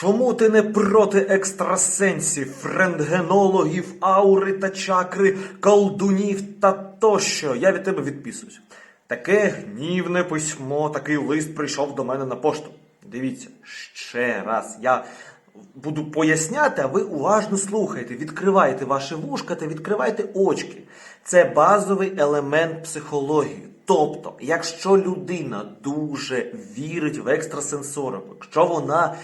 Чому ти не проти екстрасенсів, рентгенологів, аури та чакри, колдунів та тощо? Я від тебе відписуюсь. Таке гнівне письмо, такий лист прийшов до мене на пошту. Дивіться, ще раз. Я буду поясняти, а ви уважно слухайте, відкривайте ваші вушка та відкривайте очки. Це базовий елемент психології. Тобто, якщо людина дуже вірить в екстрасенсорику, якщо вона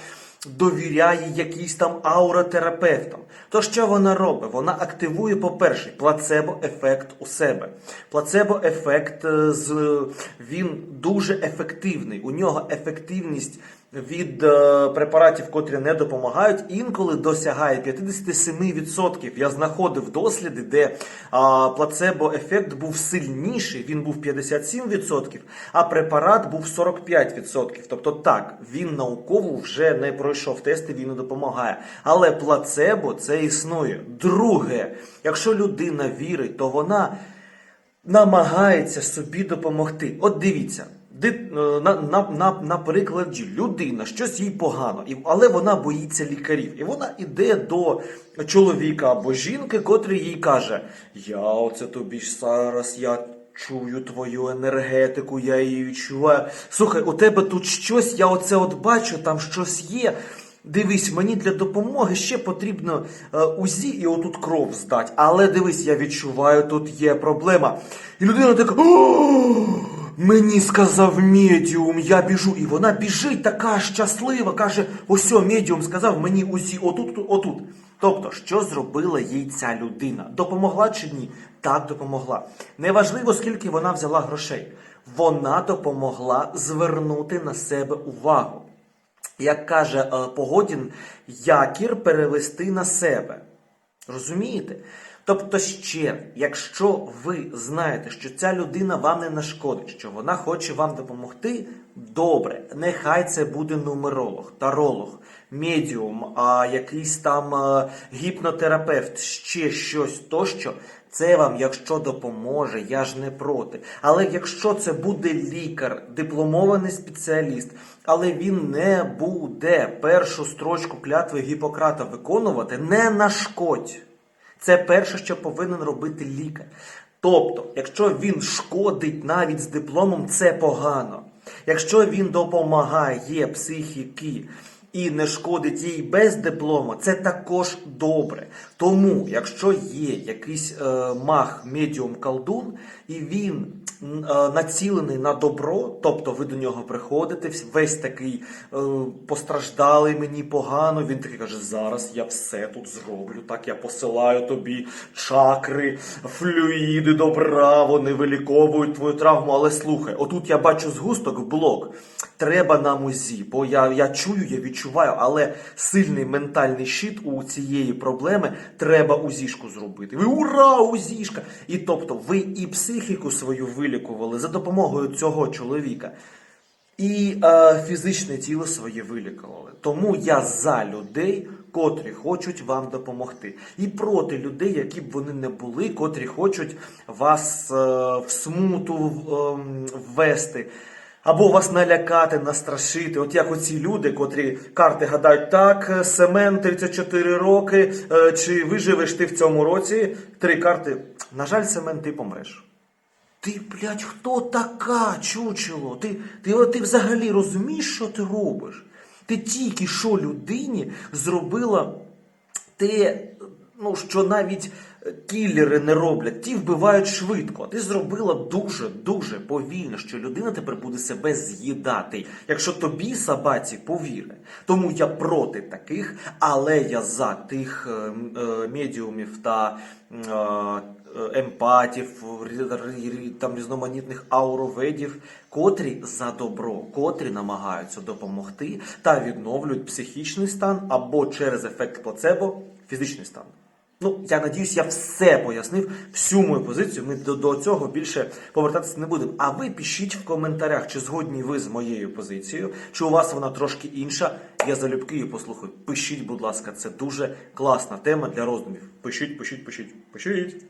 довіряє якійсь там ауротерапевтам, то що вона робить? Вона активує, по-перше, плацебо-ефект у себе. Плацебо-ефект е, він дуже ефективний. У нього ефективність від е, препаратів, котрі не допомагають, інколи досягає 57%. Я знаходив досліди, де плацебо-ефект був сильніший, він був 57%, а препарат був 45%. Тобто так, він науково вже не пройшов тести, він не допомагає. Але плацебо це існує. Друге, якщо людина вірить, то вона намагається собі допомогти. От дивіться. Е, На, на, на, на прикладі людина, щось їй погано, і, але вона боїться лікарів. І вона йде до чоловіка або жінки, котрий їй каже: Я оце тобі ж зараз, я чую твою енергетику, я її відчуваю. Слухай, у тебе тут щось, я оце от бачу, там щось є. Дивись, мені для допомоги ще потрібно е, УЗІ і отут кров здати. Але дивись, я відчуваю, тут є проблема. І людина така. «О, Мені сказав медіум, я біжу. І вона біжить така щаслива, каже: ось медіум сказав мені отут, отут, отут. Тобто, що зробила їй ця людина? Допомогла чи ні? Так, допомогла. Неважливо, скільки вона взяла грошей. Вона допомогла звернути на себе увагу як каже е, Погодін, якір перевести на себе. Розумієте? Тобто, ще, якщо ви знаєте, що ця людина вам не нашкодить, що вона хоче вам допомогти, добре, нехай це буде нумеролог, таролог, медіум, а якийсь там е, гіпнотерапевт, ще щось тощо. Це вам, якщо допоможе, я ж не проти. Але якщо це буде лікар, дипломований спеціаліст, але він не буде першу строчку клятви Гіппократа виконувати, не нашкодь. Це перше, що повинен робити лікар. Тобто, якщо він шкодить навіть з дипломом, це погано. Якщо він допомагає психіки і не шкодить їй без диплому, це також добре. Тому, якщо є якийсь е, маг, медіум, колдун, і він е, націлений на добро, тобто ви до нього приходите, весь такий е, постраждалий мені погано. Він такий каже: зараз я все тут зроблю. Так я посилаю тобі чакри, флюїди добра, вони виліковують твою травму. Але слухай, отут я бачу згусток блок. Треба нам УЗІ, бо я, я чую, я відчуваю, але сильний ментальний щит у цієї проблеми треба УЗІшку зробити. Ви ура, УЗІшка! І тобто ви і психіку свою вилікували за допомогою цього чоловіка. І е, фізичне тіло своє вилікували. Тому я за людей, котрі хочуть вам допомогти. І проти людей, які б вони не були, котрі хочуть вас е, в смуту ем, ввести. Або вас налякати, настрашити. От як оці люди, котрі карти гадають, так, Семен 34 роки, е, чи виживеш ти в цьому році? Три карти. На жаль, Семен, ти помреш. Ти, блядь, хто така, чучело? Ти, ти, ти взагалі розумієш, що ти робиш? Ти тільки що людині зробила те, ну, що навіть кілери не роблять, ті вбивають швидко. Ти зробила дуже, дуже повільно, що людина тепер буде себе з'їдати, якщо тобі собаці повіри. Тому я проти таких, але я за тих е, е, медіумів та е, е, емпатів, там різноманітних ауроведів, котрі за добро, котрі намагаються допомогти та відновлюють психічний стан або через ефект плацебо фізичний стан. Ну, я надіюсь, я все пояснив, всю мою позицію. Ми до, до цього більше повертатися не будемо. А ви пишіть в коментарях, чи згодні ви з моєю позицією, чи у вас вона трошки інша. Я залюбки її послухаю. Пишіть, будь ласка, це дуже класна тема для роздумів. Пишіть, пишіть, пишіть, пишіть.